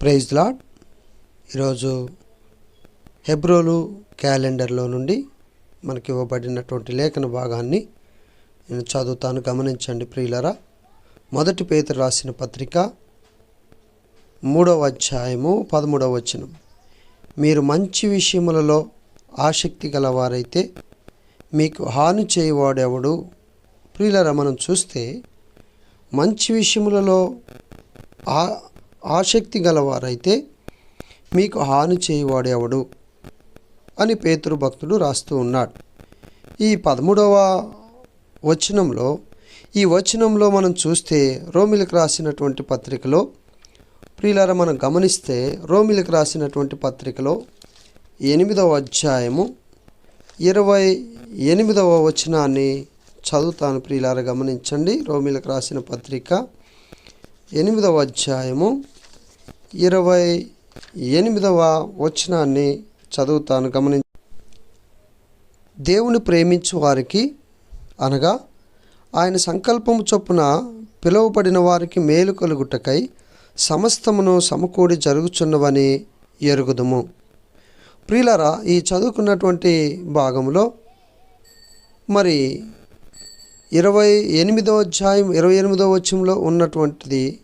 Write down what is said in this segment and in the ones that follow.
Praise lord ఈరోజు హెబ్రోలు క్యాలెండర్లో నుండి మనకి ఇవ్వబడినటువంటి లేఖన భాగాన్ని నేను చదువుతాను. గమనించండి ప్రియులరా. మొదటి పేతురు రాసిన పత్రిక మూడవ అధ్యాయము పదమూడవ వచనం. మీరు మంచి విషయములలో ఆసక్తి గలవారైతే మీకు హాని చేయవాడెవడు? ప్రియులరా మనం చూస్తే మంచి విషయములలో ఆ ఆసక్తి గలవారైతే మీకు హాని చేయవాడెవడు? అని పేతురు భక్తుడు రాస్తూ ఉన్నాడు. ఈ పదమూడవ వచనంలో ఈ వచనంలో మనం చూస్తే రోమిలకు రాసినటువంటి పత్రికలో ప్రియులార మనం గమనిస్తే రోమిలకు రాసినటువంటి పత్రికలో ఎనిమిదవ అధ్యాయము ఇరవై ఎనిమిదవ వచనాన్ని చదువుతాను ప్రియులార గమనించండి. రోమిలకు రాసిన పత్రిక ఎనిమిదవ అధ్యాయము ఇరవై ఎనిమిదవ వచనాన్ని చదువుతాను గమని దేవుని ప్రేమించు వారికి అనగా ఆయన సంకల్పము చొప్పున పిలువబడిన వారికి మేలు కలుగుటకై సమస్తమును సమకూడి జరుగుచున్నవని ఎరుగుదుము. ప్రియులరా ఈ చదువుకున్నటువంటి భాగంలో మరి ఇరవై ఎనిమిదో అధ్యాయం ఇరవై ఎనిమిదో వచ్చంలో ఉన్నటువంటిది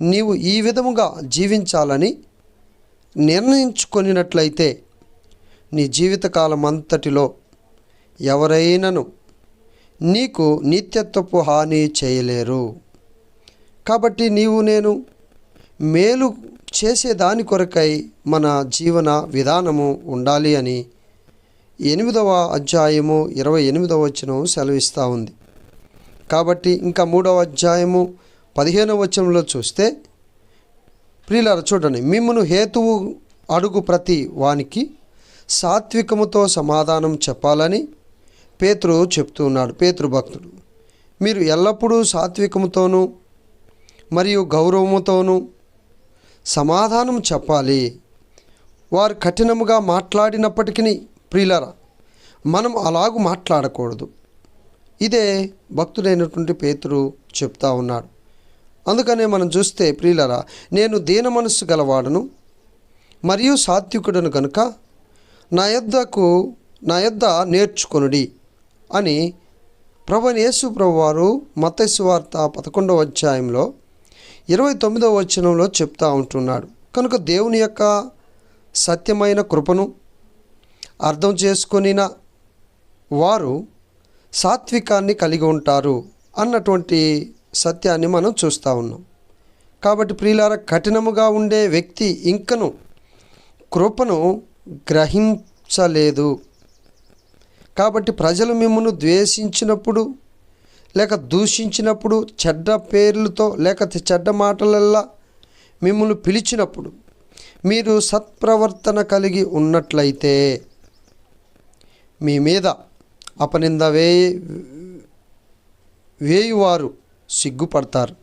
నీవు ఈ విధముగా జీవించాలని నిర్ణయించుకొనినట్లయితే నీ జీవితకాలం అంతటిలో ఎవరైనాను నీకు నిత్యత్వపు హాని చేయలేరు. కాబట్టి నీవు నేను మేలు చేసే దాని కొరకై మన జీవన విధానము ఉండాలి అని ఎనిమిదవ అధ్యాయము ఇరవై ఎనిమిదవ వచనం సెలవిస్తూ ఉంది. కాబట్టి ఇంకా మూడవ అధ్యాయము పదిహేనవ వచనంలో చూస్తే ప్రియులార చూడండి మిమ్మను హేతువు అడుగు ప్రతి వానికి సాత్వికముతో సమాధానం చెప్పాలని పేతురు చెప్తూ ఉన్నాడు పేతురు భక్తుడు. మీరు ఎల్లప్పుడూ సాత్వికముతోనూ మరియు గౌరవముతోనూ సమాధానం చెప్పాలి. వారు కఠినముగా మాట్లాడినప్పటికీ ప్రియులరా మనం అలాగూ మాట్లాడకూడదు. ఇదే భక్తుడైనటువంటి పేతురు చెప్తా ఉన్నాడు. అందుకనే మనం చూస్తే ప్రియులరా నేను దీన మనస్సు గలవాడను మరియు సాత్వికుడను కనుక నా యొద్దకు నా యొద్ద నేర్చుకొనుడి అని ప్రభు యేసు ప్రభు వారు మతస్సు పదకొండవ అధ్యాయంలో ఇరవై తొమ్మిదవ వచనంలో చెప్తా ఉంటున్నాడు. కనుక దేవుని యొక్క సత్యమైన కృపను అర్థం చేసుకొనిన వారు సాత్వికాన్ని కలిగి ఉంటారు అన్నటువంటి సత్యాన్ని మనం చూస్తూ ఉన్నాం. కాబట్టి ప్రియులార కఠినముగా ఉండే వ్యక్తి ఇంకను కృపను గ్రహించలేదు. కాబట్టి ప్రజలు మిమ్మల్ని ద్వేషించినప్పుడు లేక దూషించినప్పుడు చెడ్డ పేర్లతో లేక చెడ్డ మాటలల్లా మిమ్మల్ని పిలిచినప్పుడు మీరు సత్ప్రవర్తన కలిగి ఉన్నట్లయితే మీ మీద అపనింద వే వేయువారు సిగ్గుపడతారు.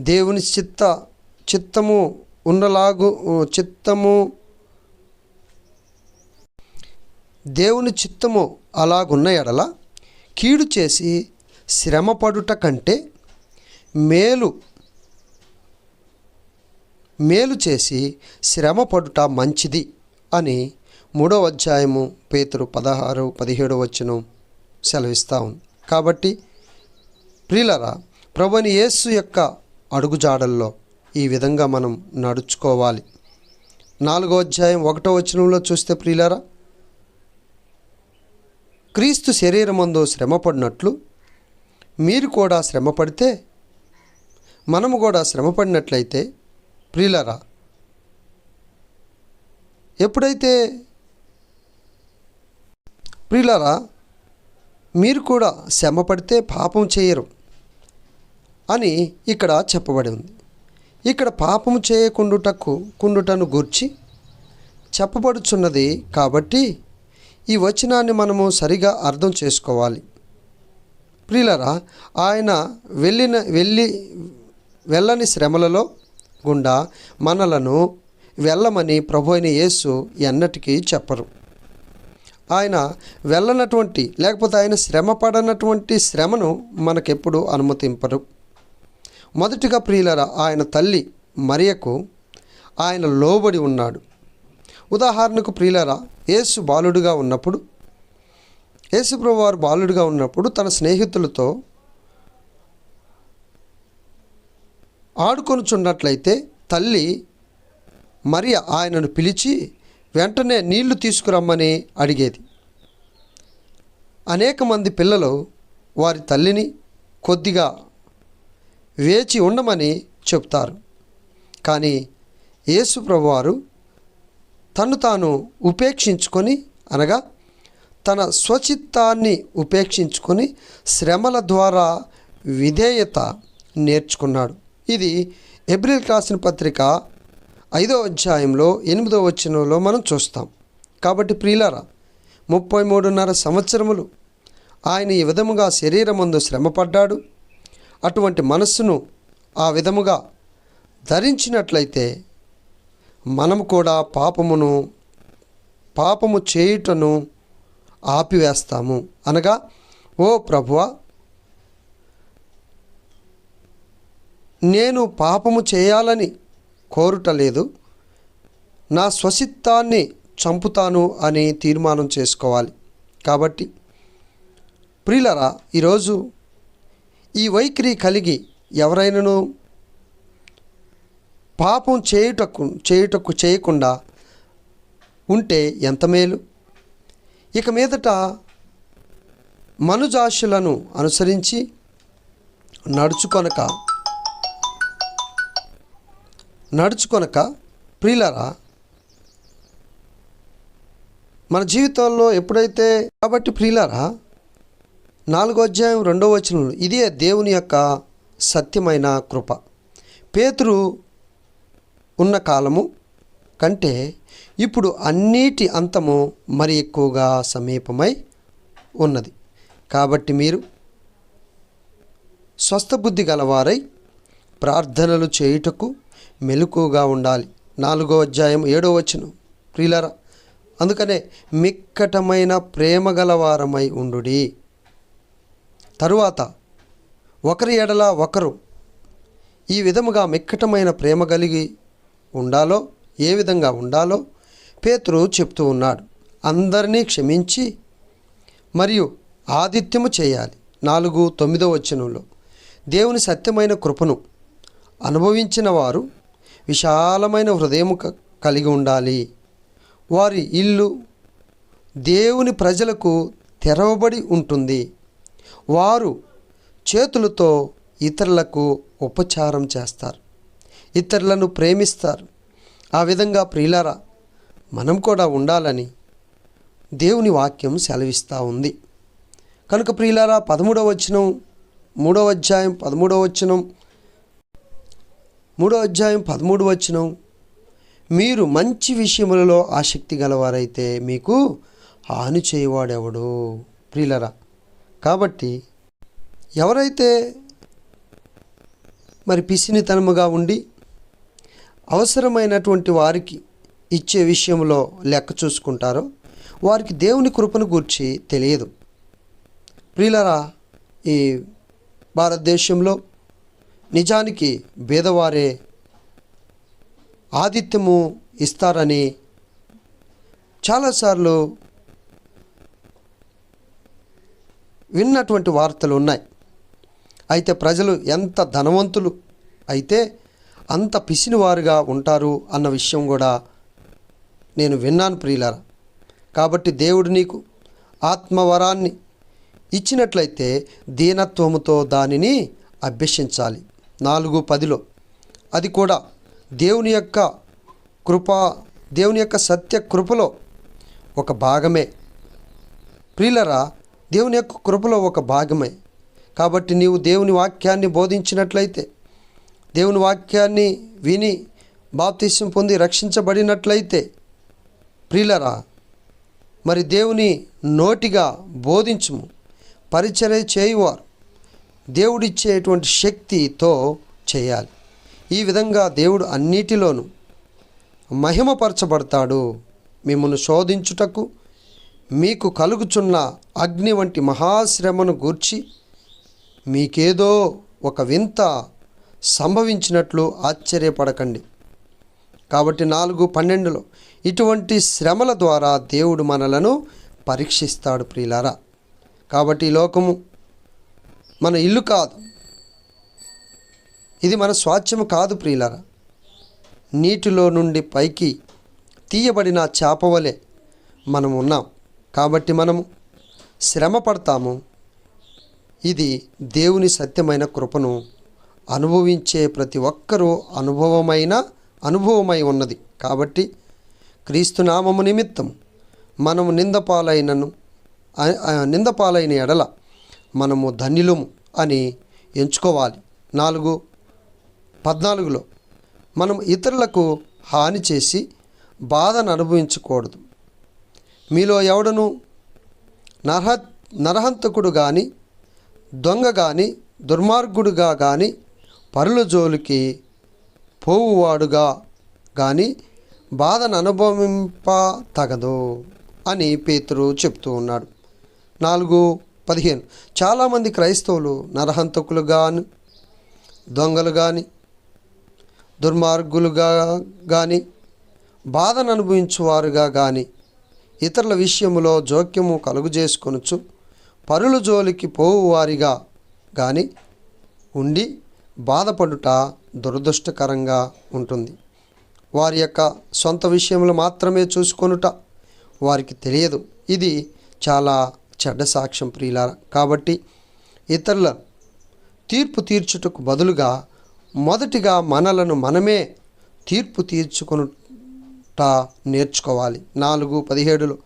దేవుని చిత్త చిత్తము ఉన్నలాగు చిత్తము దేవుని చిత్తము అలాగున్న ఎడల కీడు చేసి శ్రమపడుట కంటే మేలు మేలు చేసి శ్రమపడుట మంచిది అని మూడవ అధ్యాయము పేతురు పదహారు పదిహేడు వచనం సెలవిస్తూ ఉంది. కాబట్టి ప్రియులరా ప్రభుని యేసు యొక్క అడుగుజాడల్లో ఈ విధంగా మనం నడుచుకోవాలి. నాలుగో అధ్యాయం ఒకటో వచనంలో చూస్తే ప్రియులరా క్రీస్తు శరీరమందు శ్రమపడినట్లు మీరు కూడా శ్రమపడితే మనము కూడా శ్రమపడినట్లయితే ప్రియులరా ఎప్పుడైతే ప్రియులరా మీరు కూడా శ్రమపడితే పాపం చేయరు. అని ఇక్కడ చెప్పబడి ఉంది. ఇక్కడ పాపము చేయకుండుటకు కుండుటను గూర్చి చెప్పబడుచున్నది కాబట్టి ఈ వచనాన్ని మనము సరిగా అర్థం చేసుకోవాలి. ప్రియులరా ఆయన వెళ్ళిన వెళ్ళి వెళ్ళని శ్రమలలో గుండా మనలను వెళ్ళమని ప్రభు అయిన యేసు ఎన్నటికీ చెప్పరు. ఆయన వెళ్ళనటువంటి లేకపోతే ఆయన శ్రమ పడనటువంటి శ్రమను మనకెప్పుడు అనుమతింపరు. మొదటిగా ప్రియులరా ఆయన తల్లి మరియకు ఆయన లోబడి ఉన్నాడు. ఉదాహరణకు ప్రియులరా యేసు బాలుడుగా ఉన్నప్పుడు యేసుప్రభు వారు బాలుడుగా ఉన్నప్పుడు తన స్నేహితులతో ఆడుకొనుచున్నట్లయితే తల్లి మరియ ఆయనను పిలిచి వెంటనే నీళ్ళు తీసుకురమ్మని అడిగేది. అనేక మంది పిల్లలు వారి తల్లిని కొద్దిగా వేచి ఉండమని చెప్తారు. కానీ యేసు ప్రభువారు తను తాను ఉపేక్షించుకొని అనగా తన స్వచిత్తాన్ని ఉపేక్షించుకొని శ్రమల ద్వారా విధేయత నేర్చుకున్నాడు. ఇది ఏప్రిల్ రాసిన పత్రిక ఐదో అధ్యాయంలో ఎనిమిదో వచనంలో మనం చూస్తాం. కాబట్టి ప్రియులారా ముప్పై మూడున్నర సంవత్సరములు ఆయన ఈ విధముగా శరీరమందు శ్రమపడ్డాడు. అటువంటి మనస్సును ఆ విధముగా ధరించినట్లయితే మనము కూడా పాపమును పాపము చేయుటను ఆపివేస్తాము. అనగా ఓ ప్రభువ నేను పాపము చేయాలని కోరుటలేదు. నా స్వసిత్తాన్ని చంపుతాను అని తీర్మానం చేసుకోవాలి. కాబట్టి ప్రియులరా ఈరోజు ఈ వైఖరి కలిగి ఎవరైనను పాపం చేయుటకు చేయుటకు చేయకుండా ఉంటే ఎంత మేలు? ఇక మీదట మనుజాషులను అనుసరించి నడుచుకొనక నడుచుకొనక ప్రియులరా మన జీవితంలో ఎప్పుడైతే కాబట్టి ప్రియులరా నాలుగో అధ్యాయం రెండవ వచనంలో ఇదే దేవుని యొక్క సత్యమైన కృప. పేతురు ఉన్న కాలము కంటే ఇప్పుడు అన్నిటి అంతము మరి ఎక్కువగా సమీపమై ఉన్నది. కాబట్టి మీరు స్వస్థబుద్ధి గలవారై ప్రార్థనలు చేయుటకు మెలకుగా ఉండాలి. నాలుగో అధ్యాయం ఏడో వచనం. ప్రియులరా అందుకనే మిక్కటమైన ప్రేమ గలవారమై ఉండుడి. తరువాత ఒకరి ఎడల ఒకరు ఈ విధముగా మిక్కటమైన ప్రేమ కలిగి ఉండాలో ఏ విధంగా ఉండాలో పేతురు చెప్తూ ఉన్నాడు. అందరినీ క్షమించి మరియు ఆదిత్యము చేయాలి. నాలుగు తొమ్మిదో వచనంలో దేవుని సత్యమైన కృపను అనుభవించిన వారు విశాలమైన హృదయం క- కలిగి ఉండాలి. వారి ఇల్లు దేవుని ప్రజలకు తెరవబడి ఉంటుంది. వారు చేతులతో ఇతరులకు ఉపచారం చేస్తారు. ఇతరులను ప్రేమిస్తారు. ఆ విధంగా ప్రియులరా మనం కూడా ఉండాలని దేవుని వాక్యం సెలవిస్తూ ఉంది. కనుక ప్రియులారా పదమూడవ వచనం మూడవ అధ్యాయం పదమూడవ వచనం మూడో అధ్యాయం పదమూడు వచనం మీరు మంచి విషయములలో ఆసక్తి గలవారైతే మీకు హాని చేయవాడెవడు? ప్రియులరా కాబట్టి ఎవరైతే మరి పిసినితనముగా ఉండి అవసరమైనటువంటి వారికి ఇచ్చే విషయంలో లెక్క చూసుకుంటారో వారికి దేవుని కృపను గూర్చి తెలియదు. ప్రియులరా ఈ భారతదేశంలో నిజానికి బీదవారే ఆతిథ్యము ఇస్తారని చాలాసార్లు విన్నటువంటి వార్తలు ఉన్నాయి. అయితే ప్రజలు ఎంత ధనవంతులు అయితే అంత పిసినివారుగా ఉంటారు అన్న విషయం కూడా నేను విన్నాను ప్రియులారా. కాబట్టి దేవుడు నీకు ఆత్మవరాన్ని ఇచ్చినట్లయితే దీనత్వముతో దానిని అభ్యసించాలి. నాలుగు పదిలో అది కూడా దేవుని యొక్క కృప దేవుని యొక్క సత్య కృపలో ఒక భాగమే. ప్రియులరా దేవుని యొక్క కృపలో ఒక భాగమే. కాబట్టి నీవు దేవుని వాక్యాన్ని బోధించినట్లయితే దేవుని వాక్యాన్ని విని బాప్తిస్యం పొంది రక్షించబడినట్లయితే ప్రియులరా మరి దేవుని నోటిగా బోధించుము పరిచర్య చేయువారు దేవుడిచ్చేటువంటి శక్తితో చేయాలి. ఈ విధంగా దేవుడు అన్నిటిలోనూ మహిమపరచబడతాడు. మిమ్మల్ని శోధించుటకు మీకు కలుగుచున్న అగ్ని వంటి మహాశ్రమను గూర్చి మీకేదో ఒక వింత సంభవించినట్లు ఆశ్చర్యపడకండి. కాబట్టి నాలుగు పన్నెండులో ఇటువంటి శ్రమల ద్వారా దేవుడు మనలను పరీక్షిస్తాడు ప్రియులారా. కాబట్టి ఈ లోకము మన ఇల్లు కాదు. ఇది మన స్వాస్థ్యము కాదు ప్రియులారా. నీటిలో నుండి పైకి తీయబడిన చేపవలే మనం ఉన్నాం. కాబట్టి మనము శ్రమ పడతాము. ఇది దేవుని సత్యమైన కృపను అనుభవించే ప్రతి ఒక్కరూ అనుభవమైన అనుభవమై ఉన్నది. కాబట్టి క్రీస్తునామము నిమిత్తం మనము నిందపాలైనను నిందపాలైన ఎడల మనము ధన్యులము అని ఎంచుకోవాలి. నాలుగు పద్నాలుగులో మనం ఇతరులకు హాని చేసి బాధను అనుభవించకూడదు. మీలో ఎవడను నరహ నరహంతకుడు కానీ దొంగ కానీ దుర్మార్గుడుగా కానీ పరుల జోలికి పోవువాడుగా కానీ బాధను అనుభవింప తగదు అని పేతురు చెప్తూ ఉన్నాడు. నాలుగు పదిహేను. చాలామంది క్రైస్తవులు నరహంతకులు కానీ దొంగలు కానీ దుర్మార్గులుగా కానీ బాధను అనుభవించువారుగా కానీ ఇతరుల విషయములో జోక్యము కలుగు చేసుకొనొచ్చు పరుల జోలికి పోవువారిగా కానీ ఉండి బాధపడుట దురదృష్టకరంగా ఉంటుంది. వారి యొక్క సొంత విషయములు మాత్రమే చూసుకొనుట వారికి తెలియదు. ఇది చాలా చెడ్డ సాక్ష్యం ప్రియులార. కాబట్టి ఇతరుల తీర్పు తీర్చుటకు బదులుగా మొదటిగా మనలను మనమే తీర్పు టా నేర్చుకోవాలి. నాలుగు పదిహేడులో.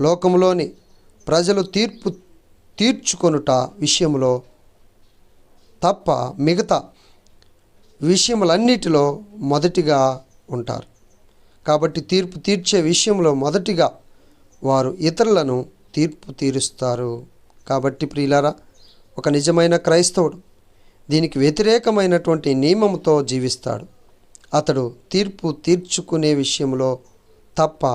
లోకంలోని ప్రజలు తీర్పు తీర్చుకొనుట విషయంలో తప్ప మిగతా విషయములన్నిటిలో మొదటిగా ఉంటారు. కాబట్టి తీర్పు తీర్చే విషయంలో మొదటిగా వారు ఇతరులను తీర్పు తీరుస్తారు. కాబట్టి ప్రియులారా ఒక నిజమైన క్రైస్తవుడు దీనికి వ్యతిరేకమైనటువంటి నియమంతో జీవిస్తాడు. అతడు తీర్పు తీర్చుకునే విషయంలో తప్ప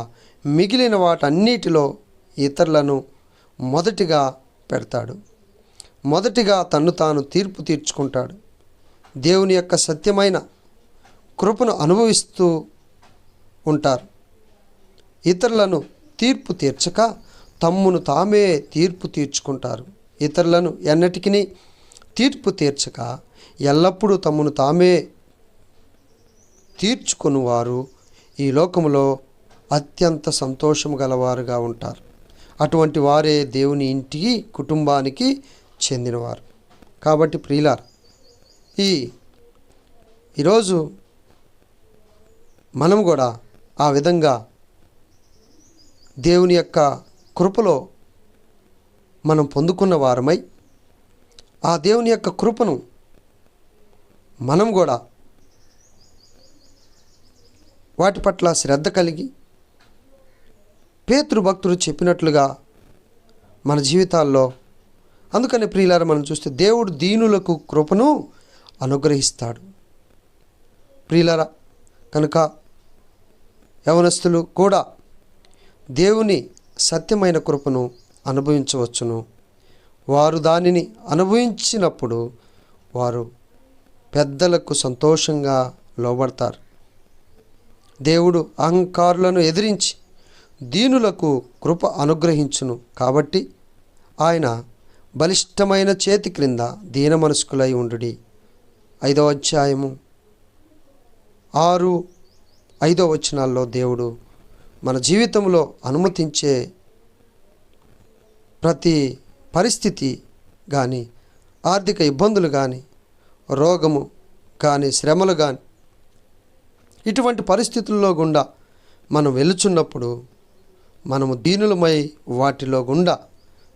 మిగిలిన వాటన్నిటిలో ఇతరులను మొదటిగా పెడతాడు. మొదటిగా తన్ను తాను తీర్పు తీర్చుకుంటాడు. దేవుని యొక్క సత్యమైన కృపను అనుభవిస్తూ ఉంటారు. ఇతరులను తీర్పు తీర్చక తమ్మును తామే తీర్పు తీర్చుకుంటారు. ఇతరులను ఎన్నటికీ తీర్పు తీర్చక ఎల్లప్పుడూ తమ్మును తామే తీర్చుకుని వారు ఈ లోకములో అత్యంత సంతోషం గలవారుగా ఉంటారు. అటువంటి వారే దేవుని ఇంటికి కుటుంబానికి చెందినవారు. కాబట్టి ప్రియులార్ ఈ ఈరోజు మనం కూడా ఆ విధంగా దేవుని యొక్క కృపలో మనం పొందుకున్న వారమై ఆ దేవుని యొక్క కృపను మనం కూడా వాటి పట్ల శ్రద్ధ కలిగి పేతృభక్తులు చెప్పినట్లుగా మన జీవితాల్లో. అందుకని ప్రియులారా మనం చూస్తే దేవుడు దీనులకు కృపను అనుగ్రహిస్తాడు. ప్రియులార కనుక యవనస్తులు కూడా దేవుని సత్యమైన కృపను అనుభవించవచ్చును. వారు దానిని అనుభవించినప్పుడు వారు పెద్దలకు సంతోషంగా లోబడతారు. దేవుడు అహంకారులను ఎదిరించి దీనులకు కృప అనుగ్రహించును కాబట్టి ఆయన బలిష్టమైన చేతి క్రింద దీన మనస్కులై ఉండుడి. ఐదవ అధ్యాయము. ఆరు ఐదో వచనాల్లో దేవుడు మన జీవితంలో అనుమతించే ప్రతి పరిస్థితి కానీ ఆర్థిక ఇబ్బందులు కానీ రోగము కానీ శ్రమలు కానీ ఇటువంటి పరిస్థితుల్లో గుండా మనం వెలుచున్నప్పుడు మనము దీనులమై వాటిలో గుండా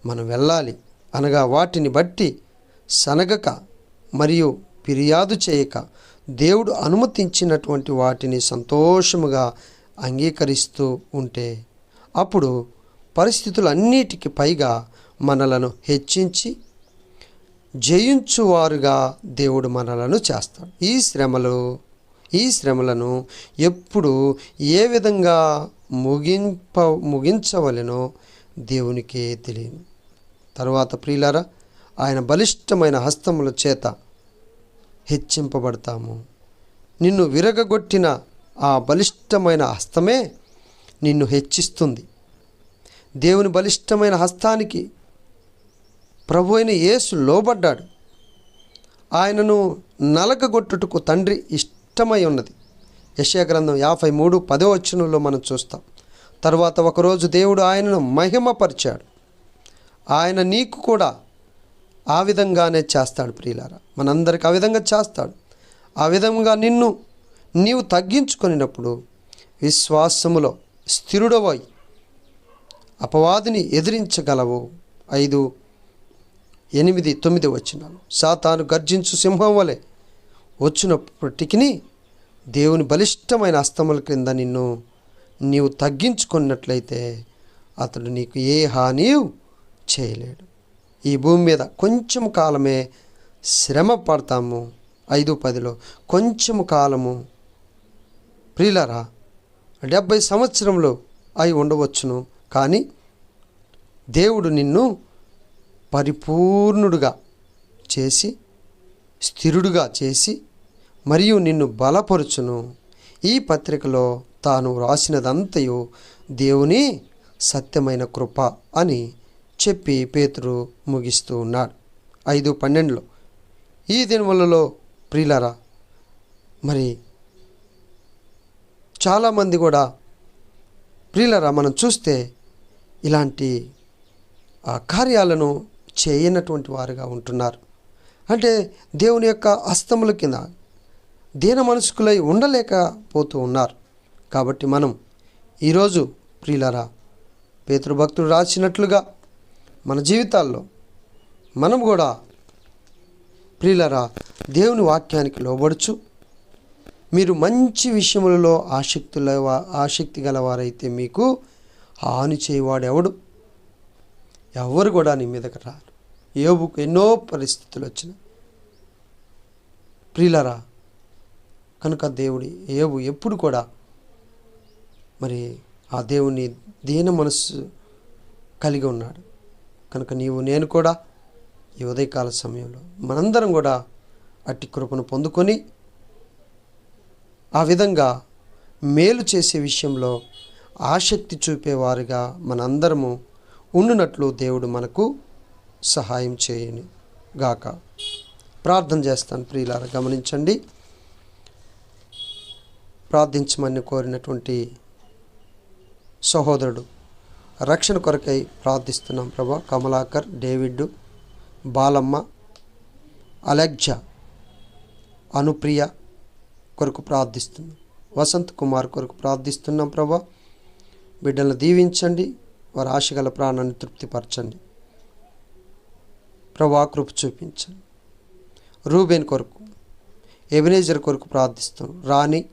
మనం వెళ్ళాలి. అనగా వాటిని బట్టి సనగక మరియు ఫిర్యాదు చేయక దేవుడు అనుమతించినటువంటి వాటిని సంతోషముగా అంగీకరిస్తూ ఉంటే అప్పుడు పరిస్థితులన్నిటికి పైగా మనలను హెచ్చించి జయించువారుగా దేవుడు మనలను చేస్తాడు. ఈ శ్రమలు ఈ శ్రమలను ఎప్పుడు ఏ విధంగా ముగింప ముగించవలెనో దేవునికే తెలియను తరువాత ప్రియులారా ఆయన బలిష్టమైన హస్తముల చేత హెచ్చింపబడతాము. నిన్ను విరగగొట్టిన ఆ బలిష్టమైన హస్తమే నిన్ను హెచ్చిస్తుంది. దేవుని బలిష్టమైన హస్తానికి ప్రభు అయిన యేసు లోబడ్డాడు. ఆయనను నలగగొట్టుటకు తండ్రి ఇష్టమై ఉన్నది. యశయ గ్రంథం యాభై మూడు పదో వచనంలో మనం చూస్తాం. తర్వాత ఒకరోజు దేవుడు ఆయనను మహిమపరిచాడు. ఆయన నీకు కూడా ఆ విధంగానే చేస్తాడు ప్రియులారా. మనందరికి ఆ విధంగా చేస్తాడు. ఆ విధంగా నిన్ను నీవు తగ్గించుకునినప్పుడు విశ్వాసములో స్థిరుడవై అపవాదిని ఎదిరించగలవు. ఐదు ఎనిమిది తొమ్మిది వచ్చినాను సాతాను గర్జించు సింహం వలె వచ్చినప్పటికీ దేవుని బలిష్టమైన అస్తముల క్రింద నిన్ను నీవు తగ్గించుకున్నట్లయితే అతడు నీకు ఏ హాని చేయలేడు. ఈ భూమి మీద కొంచెం కాలమే శ్రమ పడతాము. ఐదు పదిలో కొంచెం కాలము ప్రియులరా డెబ్భై సంవత్సరంలో అయి ఉండవచ్చును కానీ దేవుడు నిన్ను పరిపూర్ణుడుగా చేసి స్థిరుడుగా చేసి మరియు నిన్ను బలపరుచును. ఈ పత్రికలో తాను వ్రాసినదంతయు దేవుని సత్యమైన కృప అని చెప్పి పేతురు ముగిస్తూ ఉన్నాడు. ఐదు పన్నెండులో ఈ దినములలో ప్రియులరా మరి చాలామంది కూడా ప్రియులరా మనం చూస్తే ఇలాంటి కార్యాలను చేయనటువంటి వారుగా ఉంటున్నారు. అంటే దేవుని యొక్క హస్తముల కింద దీన మనసుకులై ఉండలేకపోతూ ఉన్నారు. కాబట్టి మనం ఈరోజు ప్రియులరా పేతృభక్తుడు రాసినట్లుగా మన జీవితాల్లో మనం కూడా ప్రియులరా దేవుని వాక్యానికి లోబడుచు మీరు మంచి విషయములలో ఆసక్తుల ఆసక్తి గలవారైతే మీకు హాని చేయవాడు ఎవడు ఎవరు కూడా నీ మీదకి రారు. ఏబుకు ఎన్నో పరిస్థితులు వచ్చినాయి. ప్రియులరా కనుక దేవుడి ఏబు ఎప్పుడు కూడా మరి ఆ దేవుని దీన మనస్సు కలిగి ఉన్నాడు. కనుక నీవు నేను కూడా ఈ ఉదయకాల సమయంలో మనందరం కూడా అట్టి కృపను పొందుకొని ఆ విధంగా మేలు చేసే విషయంలో ఆసక్తి చూపేవారుగా మనందరము ఉండునట్లు దేవుడు మనకు సహాయం చేయని గాక. ప్రార్థన చేస్తాను ప్రియులారా గమనించండి. ప్రార్థించమని కోరినటువంటి సహోదరుడు రక్షణ కొరకై ప్రార్థిస్తున్నాం ప్రభా. కమలాకర్ డేవిడ్ బాలమ్మ అలెగ్జా అనుప్రియ కొరకు ప్రార్థిస్తున్నాం. వసంత్ కుమార్ కొరకు ప్రార్థిస్తున్నాం ప్రభా. బిడ్డలను దీవించండి. వారి ఆశగల ప్రాణాన్ని తృప్తిపరచండి. ప్రభా కృప చూపించండి రూబెన్ కొరకు ఎబినేజర్ కొరకు ప్రార్థిస్తున్నాం. రాణి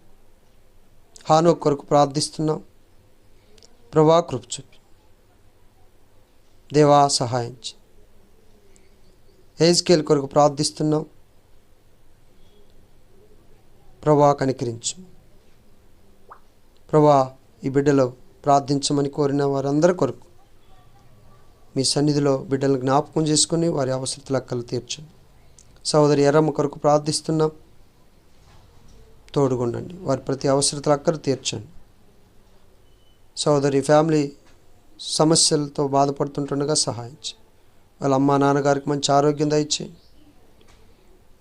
హానో కొరకు ప్రార్థిస్తున్నాం. ప్రభా కృప చూపి. దేవా సహాయించి. హేజ్కేల్ కొరకు ప్రార్థిస్తున్నాం. ప్రభా కనికరించు. ప్రభా ఈ బిడ్డలో ప్రార్థించమని కోరిన వారందరి కొరకు మీ సన్నిధిలో బిడ్డలను జ్ఞాపకం చేసుకుని వారి అవసరతల అక్కలు తీర్చండి సహోదరి ఎర్రమ్మ కొరకు ప్రార్థిస్తున్నాం. తోడుగుండండి. వారి ప్రతి అవసరతల అక్కలు తీర్చండి. సహోదరి ఫ్యామిలీ సమస్యలతో బాధపడుతుంటుండగా సహాయించి. వాళ్ళ అమ్మ నాన్నగారికి మంచి ఆరోగ్యం దయచేయండి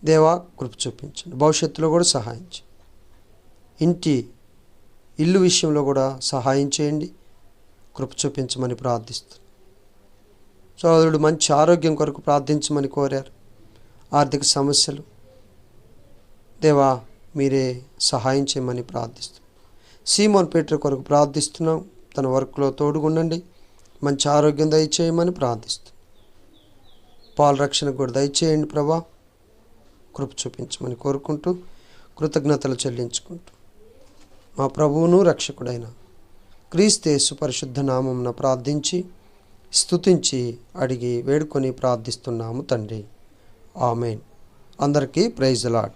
దేవా కృప చూపించండి. భవిష్యత్తులో కూడా సహాయించి. ఇంటి ఇల్లు విషయంలో కూడా సహాయం చేయండి. కృప చూపించమని ప్రార్థిస్తున్నాను సోదరుడు మంచి ఆరోగ్యం కొరకు ప్రార్థించమని కోరారు. ఆర్థిక సమస్యలు. దేవా మీరే సహాయం చేయమని ప్రార్థిస్తున్నాం. సీమోన్ పీటర్ కొరకు ప్రార్థిస్తున్నాం. తన వర్క్లో తోడుగుండండి. మంచి ఆరోగ్యం దయచేయమని ప్రార్థిస్తున్నాం. పాల రక్షణ కూడా దయచేయండి ప్రభా. కృప చూపించమని కోరుకుంటూ కృతజ్ఞతలు చెల్లించుకుంటూ. మా ప్రభువును రక్షకుడైన క్రీస్తేసు పరిశుద్ధ నామంన ప్రార్థించి స్తుతించి అడిగి వేడుకొని ప్రార్థిస్తున్నాము తండ్రి. ఆమెన్. అందరికీ ప్రైజ్ లాడ్.